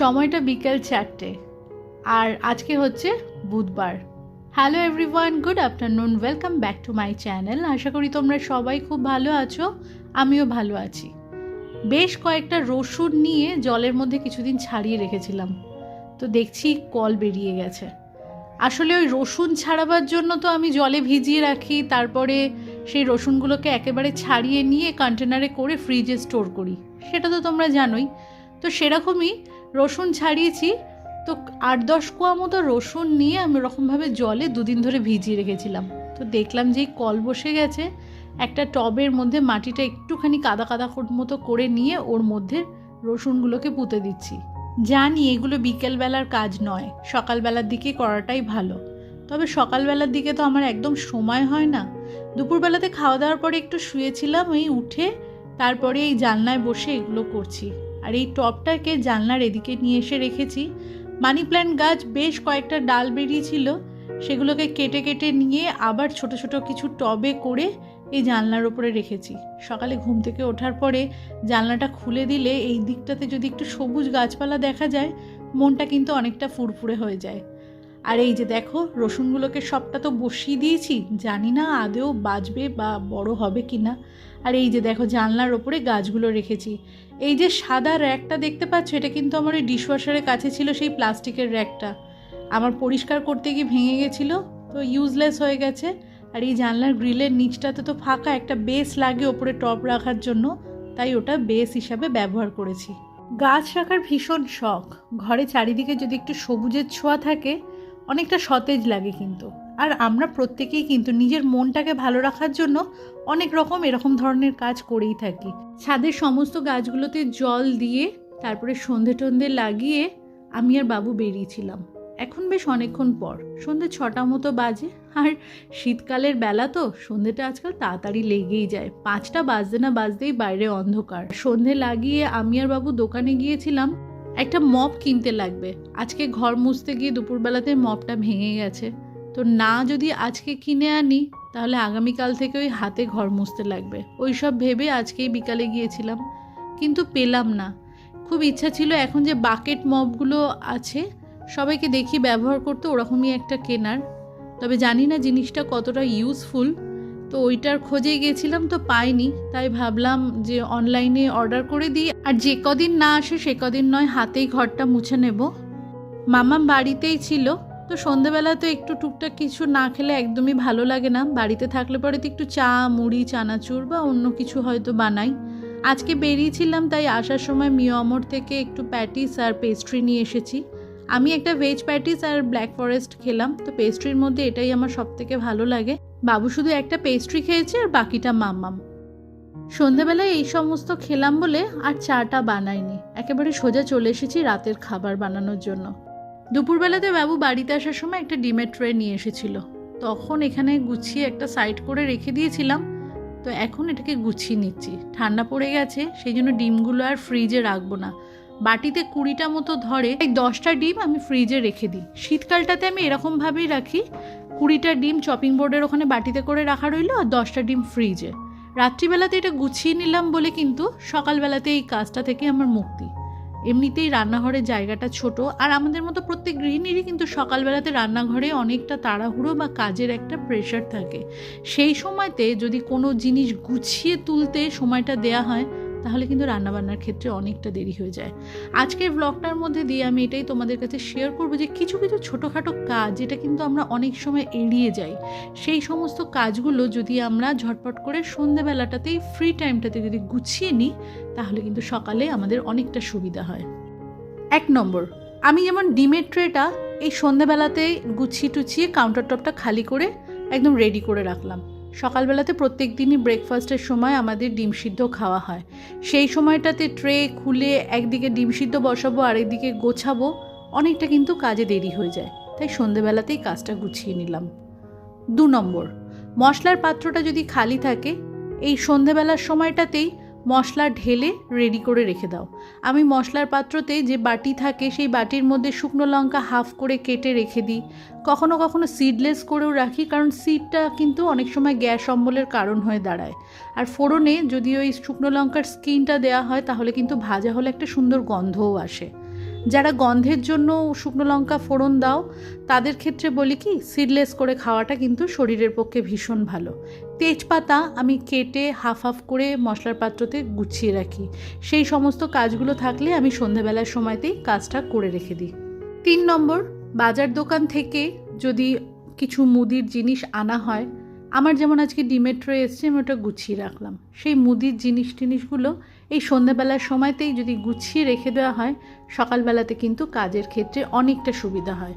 সময়টা বিকেল চারটে। আর আজকে হচ্ছে বুধবার। Hello everyone good afternoon welcome back to my channel আশা করি তোমরা সবাই খুব ভালো আছো, আমিও ভালো আছি। বেশ কয়েকটা রসুন নিয়ে জলের মধ্যে কিছুদিন ছাড়িয়ে রেখেছিলাম। তো দেখছি কল বেরিয়ে গেছে। আসলে ওই রসুন ছাড়াবার জন্য তো আমি জলে ভিজিয়ে রাখি, তারপরে সেই রসুনগুলোকে একেবারে ছাড়িয়ে নিয়ে কন্টেনারে করে ফ্রিজে স্টোর করি। সেটা তো তোমরা জানোই। তো সেরকমই রসুন ছাড়িয়েছি। তো আট দশ কোয়া মতো রসুন নিয়ে আমি ওরকমভাবে জলে দুদিন ধরে ভিজিয়ে রেখেছিলাম। তো দেখলাম যেই কল বসে গেছে। একটা টবের মধ্যে মাটিটা একটুখানি কাদা কাদা মতো করে নিয়ে ওর মধ্যে রসুনগুলোকে পুঁতে দিচ্ছি। জানি এগুলো বিকেলবেলার কাজ নয়, সকালবেলার দিকে করাটাই ভালো। তবে সকালবেলার দিকে তো আমার একদম সময় হয় না। দুপুরবেলাতে খাওয়া দাওয়ার পরে একটু শুয়েছিলাম, এই উঠে তারপরে এই জানলায় বসে এগুলো করছি। আর এই টবটাকে জানলার এদিকে নিয়ে এসে রেখেছি। মানি প্ল্যান্ট গাছ বেশ কয়েকটা ডাল বেরিয়েছিল, সেগুলোকে কেটে কেটে নিয়ে আবার ছোট ছোট কিছু টবে করে এই জানলার ওপরে রেখেছি। সকালে ঘুম থেকে ওঠার পরে জানলাটা খুলে দিলে এই দিকটাতে যদি একটু সবুজ গাছপালা দেখা যায়, মনটা কিন্তু অনেকটা ফুরফুরে হয়ে যায়। আর এই যে দেখো, রসুনগুলোকে সবটা তো বসিয়ে দিয়েছি, জানি না আদেও বাজবে বা বড় হবে কি না আর এই যে দেখো জানলার ওপরে গাছগুলো রেখেছি। এই যে সাদা র্যাকটা দেখতে পাচ্ছ, এটা কিন্তু আমার ওই ডিশওয়াশারের কাছে ছিল সেই প্লাস্টিকের র্যাকটা। আমার পরিষ্কার করতে গিয়ে ভেঙে গেছিল, তো ইউজলেস হয়ে গেছে। আর এই জানলার গ্রিলের নিচটাতে তো ফাঁকা একটা বেস লাগে ওপরে টপ রাখার জন্য, তাই ওটা বেস হিসাবে ব্যবহার করেছি। গাছ রাখার ভীষণ শখ। ঘরে চারিদিকে যদি একটু সবুজের ছোঁয়া থাকে, অনেকটা সতেজ লাগে কিন্তু। আর আমরা প্রত্যেকেই কিন্তু নিজের মনটাকে ভালো রাখার জন্য অনেক রকম এরকম ধরনের কাজ করেই থাকি। ছাদের সমস্ত গাছগুলোতে জল দিয়ে, তারপরে সন্ধে টন্ধে লাগিয়ে আমি আর বাবু বেরিয়েছিলাম। এখন বেশ অনেকক্ষণ পর, সন্ধে ছটা মতো বাজে। আর শীতকালের বেলা তো, সন্ধেটা আজকাল তাড়াতাড়ি লেগেই যায়। পাঁচটা বাজতে না বাজতেই বাইরে অন্ধকার। সন্ধে লাগিয়ে আমি আর বাবু দোকানে গিয়েছিলাম। একটা মপ কিনতে লাগবে। আজকে ঘর মুছতে গিয়ে দুপুরবেলাতে মপটা ভেঙে গেছে। তো না যদি আজকে কিনে আনি, তাহলে আগামীকাল থেকে ওই হাতে ঘর মুছতে লাগবে। ওই সব ভেবে আজকেই বিকালে গিয়েছিলাম, কিন্তু পেলাম না। খুব ইচ্ছা ছিল এখন যে বাকেট মপগুলো আছে, সবাইকে দেখি ব্যবহার করতে, ওরকমই একটা কেনার। তবে জানি না জিনিসটা কতটা ইউজফুল তো ওইটার খোঁজে গেছিলাম, তো পাইনি। তাই ভাবলাম যে অনলাইনে অর্ডার করে দিই, আর যে কদিন না আসে, সে কদিন নয়, হাতেই ঘরটা মুছে নেব। মামা বাড়িতেই ছিল তো সন্ধেবেলা তো একটু টুকটাক কিছু না খেলে একদমই ভালো লাগে না। বাড়িতে থাকলে পরে তো একটু চা, মুড়ি, চানাচুর বা অন্য কিছু হয়তো বানাই। আজকে বেরিয়েছিলাম, তাই আসার সময় মিও অমর থেকে একটু প্যাটিস আর পেস্ট্রি নিয়ে এসেছি। আমি একটা ভেজ প্যাটিস আর ব্ল্যাক ফরেস্ট খেলাম, তো পেস্ট্রির মধ্যে এটাই আমার সব থেকে ভালো লাগে। বাবু শুধু একটা পেস্ট্রি খেয়েছে আর বাকিটা মাম্মাম। সন্ধেবেলায় এই সমস্ত খেলাম বলে আর চাটা বানাইনি। একেবারে সোজা চলে এসেছি রাতের খাবার বানানোর জন্য। দুপুরবেলাতে বাবু বাড়িতে আসার সময় একটা ডিমের ট্রে নিয়ে এসেছিল। তখন এখানে গুছিয়ে একটা সাইড করে রেখে দিয়েছিলাম, তো এখন এটাকে গুছিয়ে নিচ্ছি। ঠান্ডা পড়ে গেছে, সেই জন্য ডিমগুলো আর ফ্রিজে রাখব না। বাটিতে কুড়িটা মতো ধরে, এই দশটা ডিম আমি ফ্রিজে রেখে দিই। শীতকালটাতে আমি এরকমভাবেই রাখি। কুড়িটা ডিম চপিং বোর্ডের ওখানে বাটিতে করে রাখা রইল আর দশটা ডিম ফ্রিজে। রাত্রিবেলাতে এটা গুছিয়ে নিলাম বলে কিন্তু সকালবেলাতে এই কাজটা থেকে আমার মুক্তি। এমনিতেই রান্নাঘরের জায়গাটা ছোট, আর আমাদের মতো প্রত্যেক গৃহিণীরই কিন্তু সকালবেলাতে রান্নাঘরে অনেকটা তাড়াহুড়ো বা কাজের একটা প্রেশার থাকে। সেই সময়তে যদি কোনো জিনিস গুছিয়ে তুলতে সময়টা দেয়া হয় তাহলে কিন্তু রান্নাবান্নার ক্ষেত্রে অনেকটা দেরি হয়ে যায়। আজকের ব্লগটার মধ্যে দিয়ে আমি এটাই তোমাদের কাছে শেয়ার করব যে কিছু কিছু ছোটোখাটো কাজ যেটা কিন্তু আমরা অনেক সময় এড়িয়ে যাই। সেই সমস্ত কাজগুলো যদি আমরা ঝটপট করে সন্ধেবেলাটাতেই ফ্রি টাইমটাতে যদি গুছিয়ে নিই, তাহলে কিন্তু সকালে আমাদের অনেকটা সুবিধা হয়। এক নম্বর, আমি যেমন ডিমের ট্রেটা এই সন্ধেবেলাতে গুছিয়ে টুছিয়ে কাউন্টার টপটা খালি করে একদম রেডি করে রাখলাম। সকালবেলাতে প্রত্যেক দিনই ব্রেকফাস্টের সময় আমাদের ডিম সিদ্ধ খাওয়া হয়। সেই সময়টাতে ট্রে, খুলে একদিকে ডিম সিদ্ধ বসাবো, আরেকদিকে গোছাবো, অনেকটা কিন্তু কাজে দেরি হয়ে যায়। তাই সন্ধেবেলাতেই কাজটা গুছিয়ে নিলাম। দু নম্বর, মশলার পাত্রটা যদি খালি থাকে, এই সন্ধেবেলার সময়টাতেই মশলা ঢেলে রেডি করে রেখে দাও। আমি মশলার পাত্রতে যে বাটি থাকে, সেই বাটির মধ্যে শুকনো লঙ্কা হাফ করে কেটে রেখে দিই। কখনো কখনো সিডলেস করেও রাখি, কারণ সিডটা কিন্তু অনেক সময় গ্যাস অম্বলের কারণ হয়ে দাঁড়ায়। আর ফোড়নে যদি ওই শুকনো লঙ্কার স্কিনটা দেওয়া হয়, তাহলে কিন্তু ভাজা হলে একটা সুন্দর গন্ধও আসে। যারা গন্ধের জন্য শুকনো লঙ্কা ফোড়ন দাও, তাদের ক্ষেত্রে বলি কি সিডলেস করে খাওয়াটা কিন্তু শরীরের পক্ষে ভীষণ ভালো। তেজপাতা আমি কেটে হাফ হাফ করে মশলার পাত্রতে গুছিয়ে রাখি। সেই সমস্ত কাজগুলো থাকলে আমি সন্ধ্যাবেলার সময়তেই কাজটা করে রেখে দিই। তিন নম্বর, বাজার দোকান থেকে যদি কিছু মুদির জিনিস আনা হয়, আমার যেমন আজকে ডিমের ট্রে এসছে, আমি ওটা গুছিয়ে রাখলাম। সেই মুদির জিনিস টিনিসগুলো এই সন্ধ্যাবেলার সময়তেই যদি গুছিয়ে রেখে দেওয়া হয়, সকালবেলাতে কিন্তু কাজের ক্ষেত্রে অনেকটা সুবিধা হয়।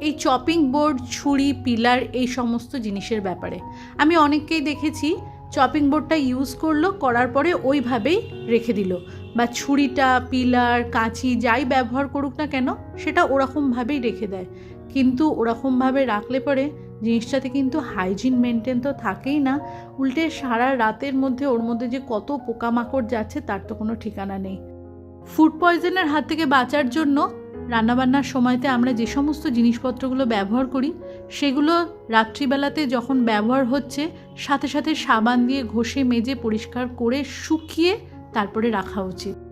এই চপিং বোর্ড, ছুরি, পিলার এই সমস্ত জিনিসের ব্যাপারে। আমি অনেককেই দেখেছি চপিং বোর্ডটা ইউজ করল, করার পরে ওইভাবেই রেখে দিল। বা ছুরিটা, পিলার, কাঁচি যাই ব্যবহার করুক না কেন, সেটা ওরকমভাবেই রেখে দেয়। কিন্তু ওরকমভাবে রাখলে পরে জিনিসটাতে কিন্তু হাইজিন মেনটেন তো থাকেই না। উল্টে সারা রাতের মধ্যে ওর মধ্যে যে কত পোকামাকড় যাচ্ছে তার তো কোনো ঠিকানা নেই। ফুড পয়জনের হাত থেকে বাঁচার জন্য রান্নাবান্নার সময়তে আমরা যে সমস্ত জিনিসপত্রগুলো ব্যবহার করি, সেগুলো রাত্রিবেলাতে যখন ব্যবহার হচ্ছে, সাথে সাথে সাবান দিয়ে ঘষে, মেজে, পরিষ্কার করে শুকিয়ে তারপরে রাখা উচিত।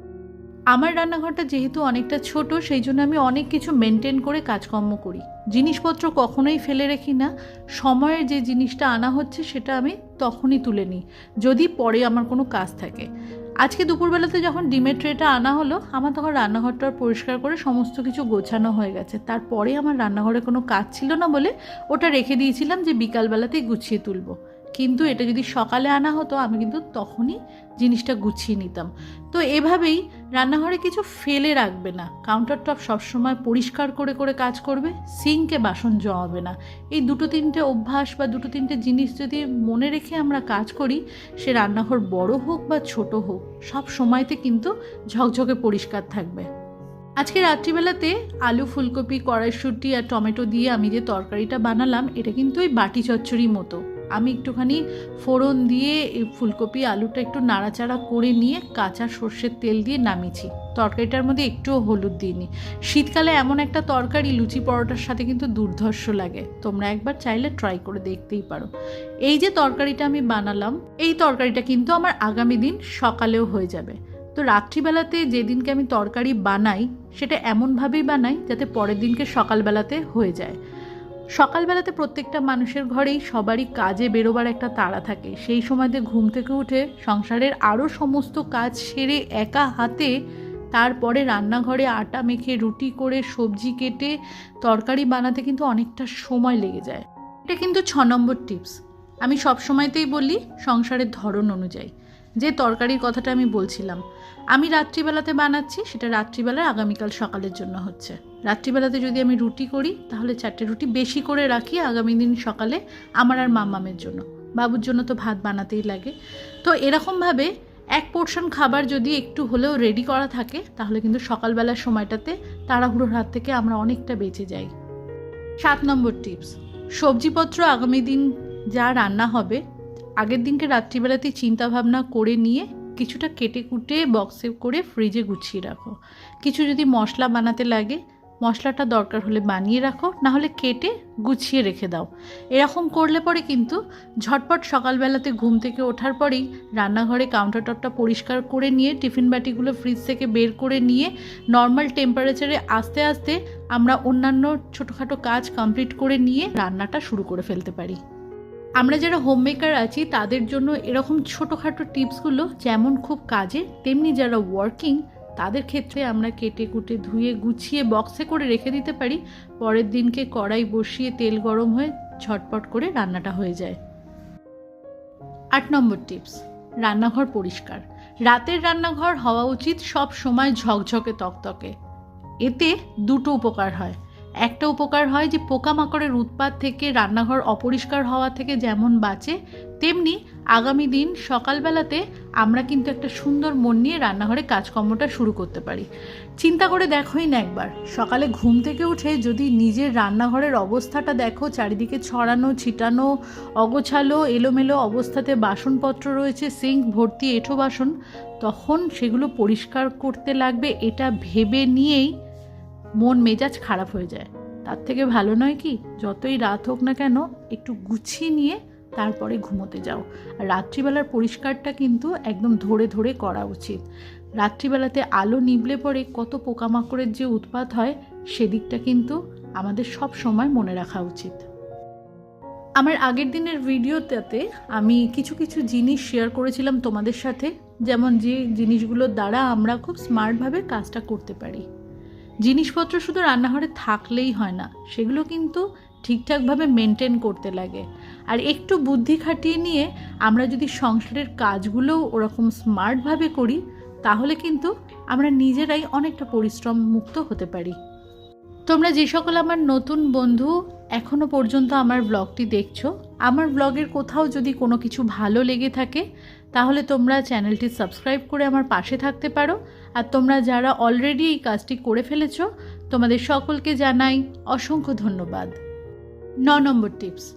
আমার রান্নাঘরটা যেহেতু অনেকটা ছোট, সেই জন্য আমি অনেক কিছু মেনটেন করে কাজকর্ম করি। জিনিসপত্র কখনোই ফেলে রাখি না। সময়ের যে জিনিসটা আনা হচ্ছে, সেটা আমি তখনই তুলে নিই, যদি পরে আমার কোনো কাজ থাকে। আজকে দুপুরবেলাতে যখন ডিমের ট্রেটা আনা হলো, আমার তখন রান্নাঘরটা পরিষ্কার করে সমস্ত কিছু গোছানো হয়ে গেছে। তারপরে আমার রান্নাঘরে কোনো কাজ ছিল না বলে ওটা রেখে দিয়েছিলাম যে বিকালবেলাতেই গুছিয়ে তুলবো। কিন্তু এটা যদি সকালে আনা হতো, আমি কিন্তু তখনই জিনিসটা গুছিয়ে নিতাম। তো এভাবেই রান্নাঘরে কিছু ফেলে রাখবে না। কাউন্টার টপ সবসময় পরিষ্কার করে করে কাজ করবে সিঙ্কে বাসন জমাবে না। এই দুটো তিনটে অভ্যাস বা দুটো তিনটে জিনিস যদি মনে রেখে আমরা কাজ করি, সে রান্নাঘর বড় হোক বা ছোট হোক, সব সময়তে কিন্তু ঝকঝকে পরিষ্কার থাকবে। আজকে রাত্রিবেলাতে আলু, ফুলকপি, কড়াইশুঁটি আর টমেটো দিয়ে আমি যে তরকারিটা বানালাম, এটা কিন্তু ওই বাটি চচ্চড়ির মতো। আমি একটুখানি ফোড়ন দিয়ে ফুলকপি, আলুটা একটু নাড়াচাড়া করে নিয়ে কাঁচা সর্ষের তেল দিয়ে নামিয়েছি। তরকারিটার মধ্যে একটুও হলুদ দিইনি। শীতকালে এমন একটা তরকারি লুচি পরোটার সাথে কিন্তু দুর্ধর্ষ লাগে। তোমরা একবার চাইলে ট্রাই করে দেখতেই পারো। এই যে তরকারিটা আমি বানালাম, এই তরকারিটা কিন্তু আমার আগামী দিন সকালেও হয়ে যাবে। তো রাত্রিবেলাতে যেদিনকে আমি তরকারি বানাই, সেটা এমনভাবেই বানাই যাতে পরের দিনকে সকালবেলাতে হয়ে যায়। সকালবেলাতে প্রত্যেকটা মানুষের ঘরেই সবারই কাজে বেরোবার একটা তাড়া থাকে। সেই সময়তে ঘুম থেকে উঠে সংসারের আরও সমস্ত কাজ সেরে একা হাতে তারপরে রান্নাঘরে আটা মেখে, রুটি করে, সবজি কেটে, তরকারি বানাতে কিন্তু অনেকটা সময় লেগে যায়। এটা কিন্তু ছ নম্বর টিপস। আমি সব সময়তেই বলি, সংসারের ধরন অনুযায়ী। যে তরকারির কথাটা আমি বলছিলাম। আমি রাত্রিবেলাতে বানাচ্ছি, সেটা রাত্রিবেলার আগামীকাল সকালের জন্য হচ্ছে। রাত্রিবেলাতে যদি আমি রুটি করি, তাহলে চারটে রুটি বেশি করে রাখি আগামী দিন সকালে আমার আর মামামের জন্য। বাবুর জন্য তো ভাত বানাতেই লাগে। তো এরকমভাবে এক পোর্শন খাবার যদি একটু হলেও রেডি করা থাকে, তাহলে কিন্তু সকালবেলার সময়টাতে তাড়াহুড়োর হাত থেকে আমরা অনেকটা বেঁচে যাই। সাত নম্বর টিপস সবজিপত্র আগামী দিন যা রান্না হবে আগের দিনকে রাত্রিবেলাতেই চিন্তা ভাবনা করে নিয়ে কিছুটা কেটে কুটে বক্সে করে ফ্রিজে গুছিয়ে রাখো। কিছু যদি মশলা বানাতে লাগে, মশলাটা দরকার হলে বানিয়ে রাখো, না হলে কেটে গুছিয়ে রেখে দাও। এরকম করলে পরে কিন্তু ঝটপট সকালবেলাতে ঘুম থেকে ওঠার পরেই রান্নাঘরে কাউন্টার টপটা পরিষ্কার করে নিয়ে, টিফিন বাটিগুলো ফ্রিজ থেকে বের করে নিয়ে নর্মাল টেম্পারেচারে আস্তে আস্তে আমরা অন্যান্য ছোটোখাটো কাজ কমপ্লিট করে নিয়ে রান্নাটা শুরু করে ফেলতে পারি। আমরা যারা হোম মেকার আছি, তাদের জন্য এরকম ছোটোখাটো টিপসগুলো যেমন খুব কাজে, তেমনি যারা ওয়ার্কিং তাদের ক্ষেত্রে আমরা কেটে কুটে ধুয়ে গুছিয়ে বক্সে করে রেখে দিতে পারি। পরের দিনকে কড়াই বসিয়ে তেল গরম হয়ে ঝটপট করে রান্নাটা হয়ে যায়। আট নম্বর টিপস, রান্নাঘর পরিষ্কার। রাতের রান্নাঘর হওয়া উচিত সব সময় ঝকঝকে তকতকে। এতে দুটো উপকার হয়। একটা উপকার হয় যে পোকামাকড়ের উৎপাত থেকে রান্নাঘর অপরিষ্কার হওয়া থেকে যেমন বাঁচে, তেমনি আগামী দিন সকালবেলাতে আমরা কিন্তু একটা সুন্দর মন নিয়ে রান্নাঘরে কাজকর্মটা শুরু করতে পারি। চিন্তা করে দেখোই না একবার। সকালে ঘুম থেকে উঠে যদি নিজের রান্নাঘরের অবস্থাটা দেখো, চারিদিকে ছড়ানো, ছিটানো, অগোছালো, এলোমেলো অবস্থাতে বাসনপত্র রয়েছে, সিঙ্ক, ভর্তি, এঁঠো বাসন, তখন সেগুলো পরিষ্কার করতে লাগবে। এটা ভেবে নিয়েই মন মেজাজ খারাপ হয়ে যায়। তার থেকে ভালো নয় কি, যতই রাত হোক না কেন, একটু গুছিয়ে নিয়ে তারপরে ঘুমোতে যাও। আর রাত্রিবেলার পরিষ্কারটা কিন্তু একদম ধরে ধরে করা উচিত। রাত্রিবেলাতে আলো নিবলে পরে কত পোকামাকড়ের যে উৎপাত হয়, সেদিকটা কিন্তু আমাদের সব সময় মনে রাখা উচিত। আমার আগের দিনের ভিডিওটাতে আমি কিছু কিছু জিনিস শেয়ার করেছিলাম তোমাদের সাথে, যেমন যে জিনিসগুলোর দ্বারা আমরা খুব স্মার্টভাবে কাজটা করতে পারি। জিনিসপত্র শুধু রান্নাঘরে থাকলেই হয় না, সেগুলো কিন্তু ঠিকঠাকভাবে মেনটেন করতে লাগে। আর একটু বুদ্ধি খাটিয়ে নিয়ে আমরা যদি সংসারের কাজগুলো ওরকম স্মার্টভাবে করি, তাহলে কিন্তু আমরা নিজেরাই অনেকটা পরিশ্রম মুক্ত হতে পারি। তোমরা যে সকল আমার নতুন বন্ধু এখনও পর্যন্ত আমার ব্লগটি দেখছ, আমার ব্লগের কোথাও যদি কোনো কিছু ভালো লেগে থাকে তাহলে তোমরা চ্যানেলটি সাবস্ক্রাইব করে আমার পাশে থাকতে পারো। আর তোমরা যারা অলরেডি এই কাজটি করে ফেলেছো, তোমাদের সকলকে জানাই অসংখ্য ধন্যবাদ। ন নম্বর টিপস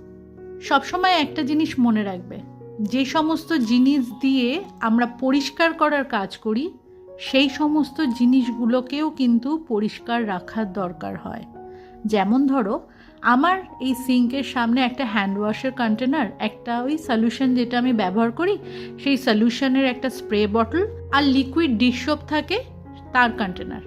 সবসময় একটা জিনিস মনে রাখবে। যে সমস্ত জিনিস দিয়ে আমরা পরিষ্কার করার কাজ করি, সেই সমস্ত জিনিসগুলোকেও কিন্তু পরিষ্কার রাখার দরকার হয়। যেমন ধরো আমার এই সিঙ্কের সামনে একটা হ্যান্ড ওয়াশের কন্টেনার একটা ওই সলিউশন যেটা আমি ব্যবহার করি, সেই সলিউশনের একটা স্প্রে বটল আর লিকুইড ডিশ সোপ থাকে তার কন্টেনার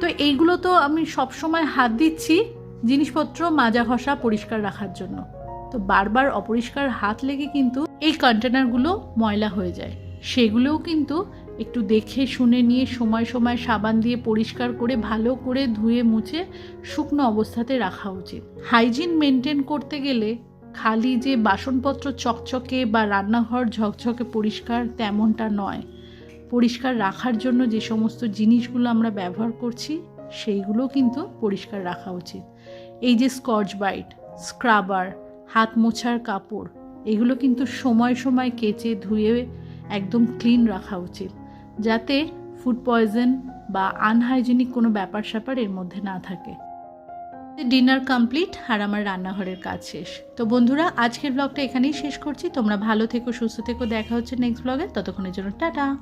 তো এইগুলো তো আমি সবসময় হাত দিচ্ছি জিনিসপত্র মাজা ঘষা পরিষ্কার রাখার জন্য। তো বারবার অপরিষ্কার হাত লেগে কিন্তু এই কন্টেনারগুলো ময়লা হয়ে যায়। সেগুলোও কিন্তু একটু দেখে, শুনে নিয়ে সময় সময় সাবান দিয়ে পরিষ্কার করে, ভালো করে ধুয়ে মুছে শুকনো অবস্থাতে রাখা উচিত। হাইজিন মেনটেন করতে গেলে খালি যে বাসনপত্র চকচকে বা রান্নাঘর ঝকঝকে পরিষ্কার তেমনটা নয়। পরিষ্কার রাখার জন্য যে সমস্ত জিনিসগুলো আমরা ব্যবহার করছি, সেইগুলো কিন্তু পরিষ্কার রাখা উচিত। এই যে স্কচ বাইট, স্ক্রাবার, হাত মোছার কাপড়, এগুলো কিন্তু সময় সময় কেচে ধুয়ে একদম ক্লিন রাখা উচিত। যাতে ফুড পয়জন বা আনহাইজেনিক কোনো ব্যাপার স্যাপার এর মধ্যে না থাকে। ডিনার কমপ্লিট আর আমার রান্নাঘরের কাজ শেষ। তো বন্ধুরা, আজকের ব্লগটা এখানেই শেষ করছি। তোমরা ভালো থেকো, সুস্থ থেকো। দেখা হচ্ছে নেক্সট ব্লগে ততক্ষণের জন্য টাটা।